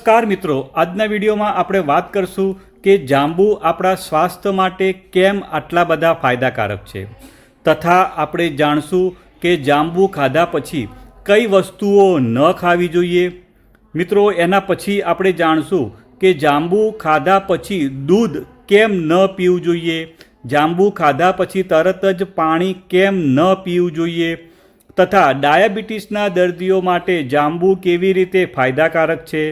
નમસ્કાર મિત્રો, આજના વિડીયોમાં આપણે વાત કરશું કે જાંબુ આપણા સ્વાસ્થ્ય માટે કેમ આટલા બધા ફાયદાકારક છે. તથા આપણે જાણશું કે જાંબુ ખાધા પછી કઈ વસ્તુઓ ન ખાવી જોઈએ. મિત્રો, એના પછી આપણે જાણશું કે જાંબુ ખાધા પછી દૂધ કેમ ન પીવું જોઈએ. જાંબુ ખાધા પછી તરત જ પાણી કેમ ન પીવું જોઈએ. તથા ડાયાબિટીસના દર્દીઓ માટે જાંબુ કેવી રીતે ફાયદાકારક છે.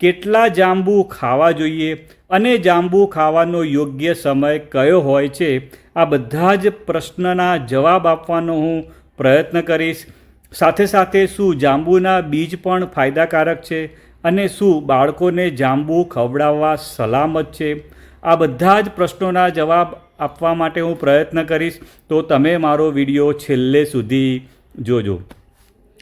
કેટલા જાંબુ ખાવા જોઈએ અને જાંબુ ખાવાનો યોગ્ય સમય કયો હોય છે? આ બધા જ પ્રશ્નના જવાબ આપવાનો હું પ્રયત્ન કરીશ. સાથે સાથે શું જાંબુના બીજ પણ ફાયદાકારક છે અને શું બાળકોને જાંબુ ખવડાવવા સલામત છે? આ બધા જ પ્રશ્નોના જવાબ આપવા માટે હું પ્રયત્ન કરીશ. તો તમે મારો વીડિયો છેલ્લે સુધી જોજો.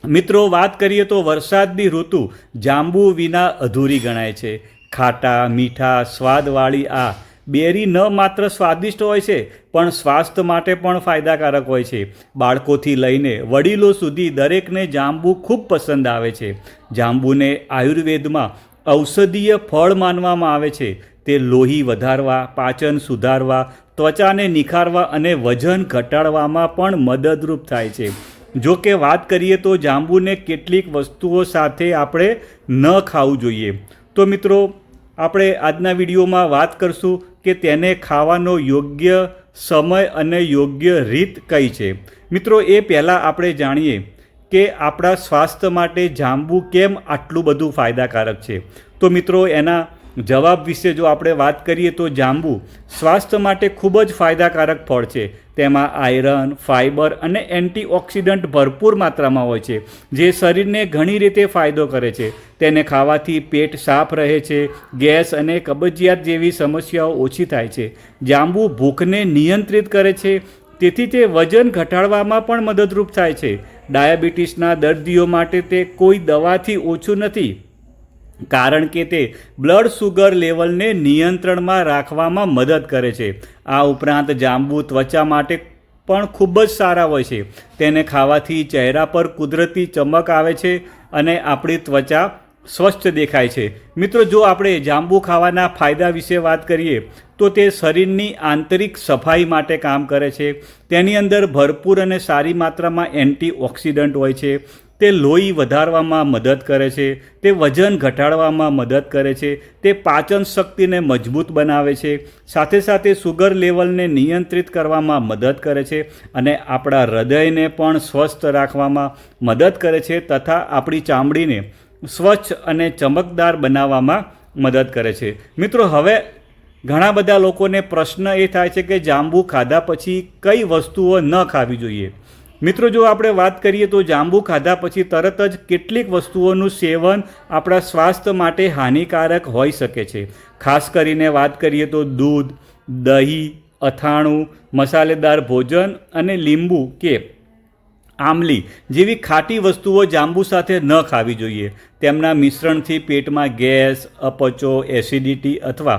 મિત્રો, વાત કરીએ તો વરસાદની ઋતુ જાંબુ વિના અધૂરી ગણાય છે. ખાટા, મીઠા, સ્વાદવાળી આ બેરી ન માત્ર સ્વાદિષ્ટ હોય છે, પણ સ્વાસ્થ્ય માટે પણ ફાયદાકારક હોય છે. બાળકોથી લઈને વડીલો સુધી દરેકને જાંબુ ખૂબ પસંદ આવે છે. જાંબુને આયુર્વેદમાં ઔષધીય ફળ માનવામાં આવે છે. તે લોહી વધારવા, પાચન સુધારવા, ત્વચાને નિખારવા અને વજન ઘટાડવામાં પણ મદદરૂપ થાય છે. જો કે વાત કરીએ તો જાંબુને કેટલીક વસ્તુઓ સાથે આપણે ન ખાવું જોઈએ. તો મિત્રો, આપણે આજના વિડીયોમાં વાત કરશું કે તેને ખાવાનો યોગ્ય સમય અને યોગ્ય રીત કઈ છે. મિત્રો, એ પહેલાં આપણે જાણીએ કે આપણા સ્વાસ્થ્ય માટે જાંબુ કેમ આટલું બધું ફાયદાકારક છે. તો મિત્રો, એના જવાબ વિશે જો આપણે વાત કરીએ તો જાંબુ સ્વાસ્થ્ય માટે ખૂબ જ ફાયદાકારક ફળ છે. તેમાં આયરન ફાઇબર અને એન્ટીઓક્સિડન્ટ ભરપૂર માત્રામાં હોય છે, જે શરીરને ઘણી રીતે ફાયદો કરે છે. તેને ખાવાથી પેટ સાફ રહે છે, ગેસ અને કબજિયાત જેવી સમસ્યાઓ ઓછી થાય છે. જાંબુ ભૂખને નિયંત્રિત કરે છે, તેથી તે વજન ઘટાડવામાં પણ મદદરૂપ થાય છે. ડાયાબિટીસના દર્દીઓ માટે તે કોઈ દવાથી ઓછું નથી. કારણ કે તે બ્લડ સુગર લેવલને નિયંત્રણમાં રાખવામાં મદદ કરે છે. આ ઉપરાંત જાંબુ ત્વચા માટે પણ ખૂબ જ સારા હોય છે. તેને ખાવાથી ચહેરા પર કુદરતી ચમક આવે છે અને આપણી ત્વચા સ્વચ્છ દેખાય છે. મિત્રો, જો આપણે જાંબુ ખાવાના ફાયદા વિશે વાત કરીએ, તો તે શરીરની આંતરિક સફાઈ માટે કામ કરે છે. તેની અંદર ભરપૂર અને સારી માત્રામાં એન્ટીઓક્સિડન્ટ હોય છે. તે લોહી વધારવામાં મદદ કરે છે, તે વજન ઘટાડવામાં મદદ કરે છે, તે પાચન શક્તિને મજબૂત બનાવે છે, સાથે સાથે સુગર લેવલને નિયંત્રિત કરવામાં મદદ કરે છે અને આપણા હૃદયને પણ સ્વસ્થ રાખવામાં મદદ કરે છે તથા આપણી ચામડીને સ્વચ્છ અને ચમકદાર બનાવવામાં મદદ કરે છે. મિત્રો, હવે ઘણા બધા લોકોને પ્રશ્ન એ થાય છે કે જાંબુ ખાધા પછી કઈ વસ્તુઓ ન ખાવી જોઈએ? મિત્રો, જો આપણે વાત કરીએ તો જાંબુ ખાધા પછી તરત જ કેટલીક વસ્તુઓનું સેવન આપણા સ્વાસ્થ્ય માટે હાનિકારક હોઈ શકે છે. ખાસ કરીને વાત કરીએ તો દૂધ, દહીં, અથાણું, મસાલેદાર ભોજન અને લીંબુ કે આમલી જેવી ખાટી વસ્તુઓ જાંબુ સાથે ન ખાવી જોઈએ. તેમના મિશ્રણથી પેટમાં ગેસ, અપચો, એસિડિટી અથવા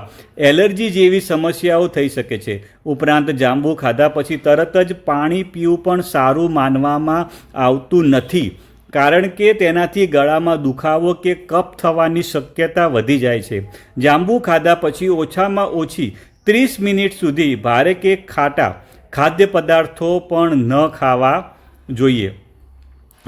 એલર્જી જેવી સમસ્યાઓ થઈ શકે છે. ઉપરાંત જાંબુ ખાધા પછી તરત જ પાણી પીવું પણ સારું માનવામાં આવતું નથી, કારણ કે તેનાથી ગળામાં દુખાવો કે કફ થવાની શક્યતા વધી જાય છે. જાંબુ ખાધા પછી ઓછામાં ઓછી ત્રીસ મિનિટ સુધી ભારે કે ખાટા ખાદ્ય પદાર્થો પણ ન ખાવા જોઈએ.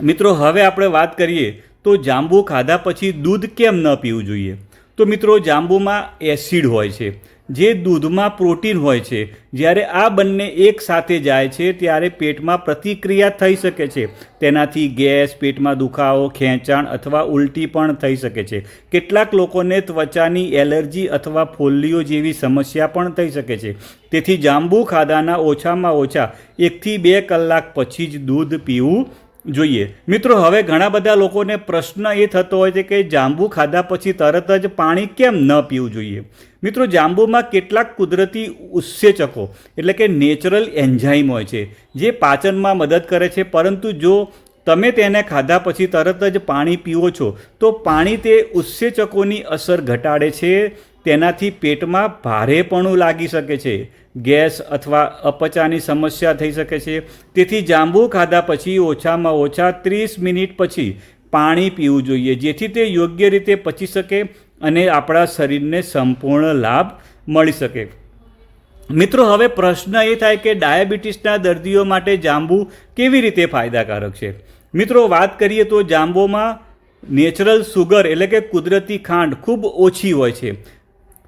મિત્રો, હવે આપણે વાત કરીએ તો જાંબુ ખાધા પછી દૂધ કેમ ન પીવું જોઈએ? તો મિત્રો જાંબુમાં એસિડ હોય છે. જે દૂધમાં પ્રોટીન હોય છે, જ્યારે આ બંને એક સાથે જાય છે, ત્યારે પેટમાં પ્રતિક્રિયા થઈ શકે છે. તેનાથી ગેસ, પેટમાં દુખાવો, ખેંચાણ અથવા ઉલટી પણ થઈ શકે છે. કેટલાક લોકોને ત્વચાની એલર્જી અથવા ફોલ્લીઓ જેવી સમસ્યા પણ થઈ શકે છે. તેથી જાંબુ ખાધાના ઓછામાં ઓછા એકથી બે કલાક પછી જ દૂધ પીવું જોઈએ. મિત્રો, હવે ઘણા બધા લોકોને પ્રશ્ન એ થતો હોય છે કે જાંબુ ખાધા પછી તરત જ પાણી કેમ ન પીવું જોઈએ? મિત્રો, જાંબુમાં કેટલાક કુદરતી ઉત્સેચકો, એટલે કે નેચરલ એન્ઝાઇમ હોય છે, જે પાચનમાં મદદ કરે છે. પરંતુ જો તમે તેને ખાધા પછી તરત જ પાણી પીવો છો, તો પાણી તે ઉત્સેચકોની અસર ઘટાડે છે. તેનાથી પેટમાં ભારેપણું લાગી શકે છે, ગેસ અથવા અપચાની સમસ્યા થઈ શકે છે. તેથી જાંબુ ખાધા પછી ઓછામાં ઓછા ત્રીસ મિનિટ પછી પાણી પીવું જોઈએ, જેથી તે યોગ્ય રીતે પચી શકે અને આપણા શરીરને સંપૂર્ણ લાભ મળી શકે. મિત્રો, હવે પ્રશ્ન એ થાય કે ડાયાબિટીસના દર્દીઓ માટે જાંબુ કેવી રીતે ફાયદાકારક છે? મિત્રો, વાત કરીએ તો જાંબુમાં નેચરલ સુગર એટલે કે કુદરતી ખાંડ ખૂબ ઓછી હોય છે.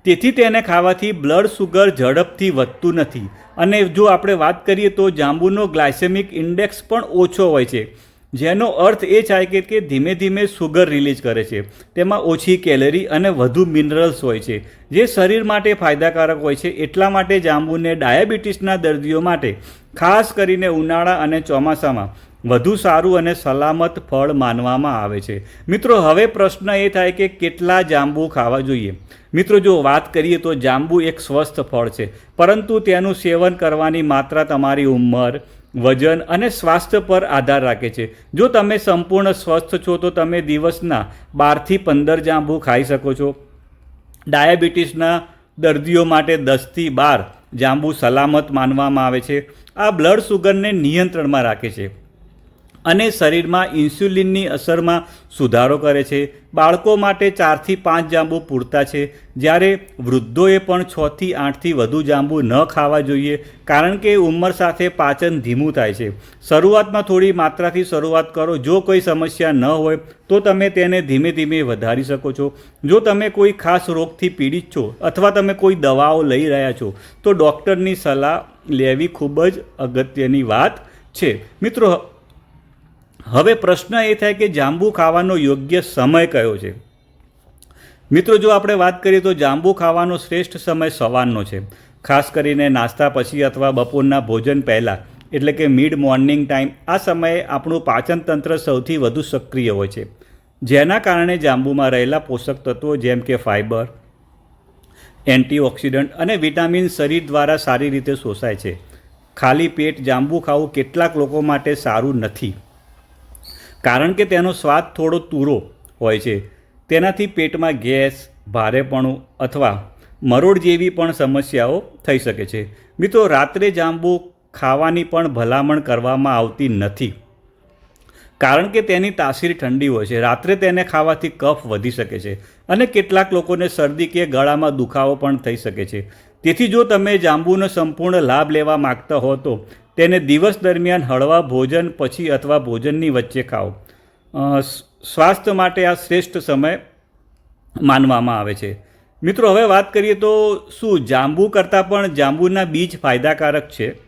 તેથી તેને ખાવાથી બ્લડ સુગર ઝડપથી વધતું નથી. અને જો આપણે વાત કરીએ તો જાંબુનો ગ્લાયસેમિક ઇન્ડેક્સ પણ ઓછો હોય છે, જેનો અર્થ એ કે કે ધીમે ધીમે સુગર રિલીઝ કરે છે. તેમાં ઓછી કેલરી અને વધુ મિનરલ્સ હોય છે, જે શરીર માટે ફાયદાકારક હોય છે. એટલા માટે જાંબુને ડાયાબિટીસના દર્દીઓ માટે, ખાસ કરીને ઉનાળા અને ચોમાસામાં વધુ સારું અને સલામત ફળ માનવામાં આવે છે. મિત્રો, હવે પ્રશ્ન એ થાય કે કેટલા જાંબુ ખાવા જોઈએ? મિત્રો, જો વાત કરીએ તો જાંબુ એક સ્વસ્થ ફળ છે, પરંતુ તેનું સેવન કરવાની માત્રા તમારી ઉંમર, વજન અને સ્વાસ્થ્ય પર આધાર રાખે છે. જો તમે સંપૂર્ણ સ્વસ્થ છો, તો તમે દિવસના બારથી પંદર જાંબુ ખાઈ શકો છો. ડાયાબિટીસના દર્દીઓ માટે દસથી બાર જાંબુ સલામત માનવામાં આવે છે. આ બ્લડ સુગરને નિયંત્રણમાં રાખે છે. અને શરીરમાં ઇન્સ્યુલિનની અસરમાં સુધારો કરે છે. બાળકો માટે ચારથી પાંચ જાંબુ પૂરતા છે. જ્યારે વૃદ્ધોએ પણ છથી આઠથી વધુ જાંબુ ન ખાવા જોઈએ, કારણ કે ઉંમર સાથે પાચન ધીમું થાય છે. શરૂઆતમાં થોડી માત્રાથી શરૂઆત કરો. જો કોઈ સમસ્યા ન હોય, તો તમે તેને ધીમે ધીમે વધારી શકો છો. જો તમે કોઈ ખાસ રોગથી પીડિત છો અથવા તમે કોઈ દવાઓ લઈ રહ્યા છો, તો ડૉક્ટરની સલાહ લેવી ખૂબ જ અગત્યની વાત છે. મિત્રો હવે પ્રશ્ન એ થાય કે જાંબુ ખાવાનો યોગ્ય સમય કયો છે? મિત્રો, જો આપણે વાત કરીએ તો જાંબુ ખાવાનો શ્રેષ્ઠ સમય સવારનો છે. ખાસ કરીને નાસ્તા પછી અથવા બપોરના ભોજન પહેલાં, એટલે કે મિડ મોર્નિંગ ટાઈમ આ સમયે આપણું પાચન તંત્ર સૌથી વધુ સક્રિય હોય છે. જેના કારણે જાંબુમાં રહેલા પોષક તત્વો જેમ કે ફાઇબર એન્ટીઓક્સિડન્ટ અને વિટામિન શરીર દ્વારા સારી રીતે શોષાય છે. ખાલી પેટ જાંબુ ખાવું કેટલાક લોકો માટે સારું નથી. કારણ કે તેનો સ્વાદ થોડો તૂરો હોય છે. તેનાથી પેટમાં ગેસ, ભારેપણું અથવા મરોડ જેવી પણ સમસ્યાઓ થઈ શકે છે. મિત્રો, રાત્રે જાંબુ ખાવાની પણ ભલામણ કરવામાં આવતી નથી. કારણ કે તેની તાસીર ઠંડી હોય છે. રાત્રે તેને ખાવાથી કફ વધી શકે છે અને કેટલાક લોકોને શરદી કે ગળામાં દુખાવો પણ થઈ શકે છે. તેથી જો તમે જાંબુનો સંપૂર્ણ લાભ લેવા માગતા હો તો તેને દિવસ દરમિયાન હળવા ભોજન પછી અથવા ભોજનની વચ્ચે ખાઓ. સ્વાસ્થ્ય માટે આ શ્રેષ્ઠ સમય માનવામાં આવે છે. મિત્રો, હવે વાત કરીએ તો શું જાંબુ કરતાં પણ જાંબુના બીજ ફાયદાકારક છે?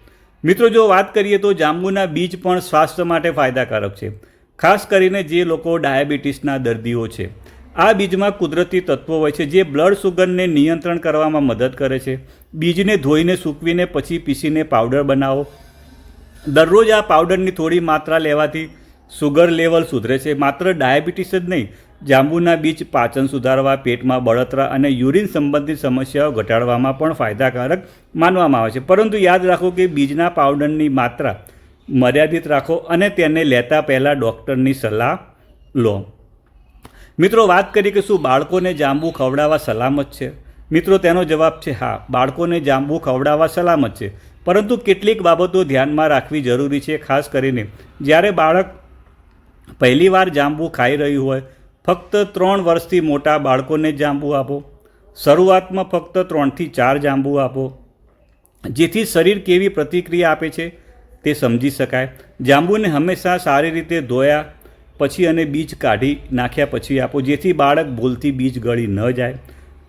મિત્રો, જો વાત કરીએ તો જાંબુના બીજ પણ સ્વાસ્થ્ય માટે ફાયદાકારક છે. ખાસ કરીને જે લોકો ડાયાબિટીસના દર્દીઓ છે. આ બીજમાં કુદરતી તત્વો હોય છે જે બ્લડ સુગરને નિયંત્રણ કરવામાં મદદ કરે છે. બીજને ધોઈને સૂકવીને પછી પીસીને પાવડર બનાવો. દરરોજ આ પાવડરની થોડી માત્રા લેવાથી સુગર લેવલ સુધરે છે. માત્ર ડાયાબિટીસ જ નહીં, જાંબુના બીજ પાચન સુધારવા, પેટમાં બળતરા અને યુરિન સંબંધિત સમસ્યાઓ ઘટાડવામાં પણ ફાયદાકારક માનવામાં આવે છે. પરંતુ યાદ રાખો કે બીજના પાવડરની માત્રા મર્યાદિત રાખો અને તેને લેતા પહેલાં ડૉક્ટરની સલાહ લો. મિત્રો, વાત કરીએ કે શું બાળકોને જાંબુ ખવડાવવા સલામત છે? મિત્રો, તેનો જવાબ છે હા, બાળકોને જાંબુ ખવડાવવા સલામત છે. પરંતુ કેટલીક બાબતો ધ્યાનમાં રાખવી જરૂરી છે, ખાસ કરીને જ્યારે બાળક પહેલીવાર જાંબુ ખાઈ રહ્યું હોય, ફક્ત ત્રણ વર્ષથી મોટા બાળકોને જાંબુ આપો. શરૂઆતમાં ફક્ત ત્રણથી ચાર જાંબુ આપો, જેથી શરીર કેવી પ્રતિક્રિયા આપે છે તે સમજી શકાય. જાંબુને હંમેશા સારી રીતે ધોયા પછી અને બીજ કાઢી નાખ્યા પછી આપો, જેથી બાળક ભૂલથી બીજ ગળી ન જાય.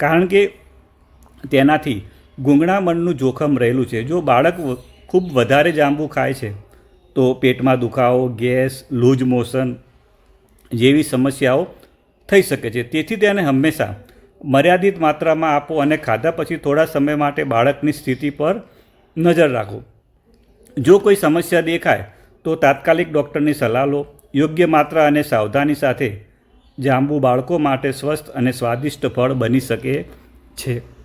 કારણ કે તેનાથી ગૂંગળામણનું જોખમ રહેલું છે. જો બાળક ખૂબ વધારે જાંબુ ખાય છે, તો પેટમાં દુખાવો, ગેસ લૂઝ મોશન જેવી સમસ્યાઓ થઈ શકે છે. તેથી તેને હંમેશા મર્યાદિત માત્રામાં આપો અને ખાધા પછી થોડા સમય માટે બાળકની સ્થિતિ પર નજર રાખો. જો કોઈ સમસ્યા દેખાય, તો તાત્કાલિક ડૉક્ટરની સલાહ લો. યોગ્ય માત્રા અને સાવધાની સાથે જાંબુ બાળકો માટે સ્વસ્થ અને સ્વાદિષ્ટ ફળ બની શકે છે.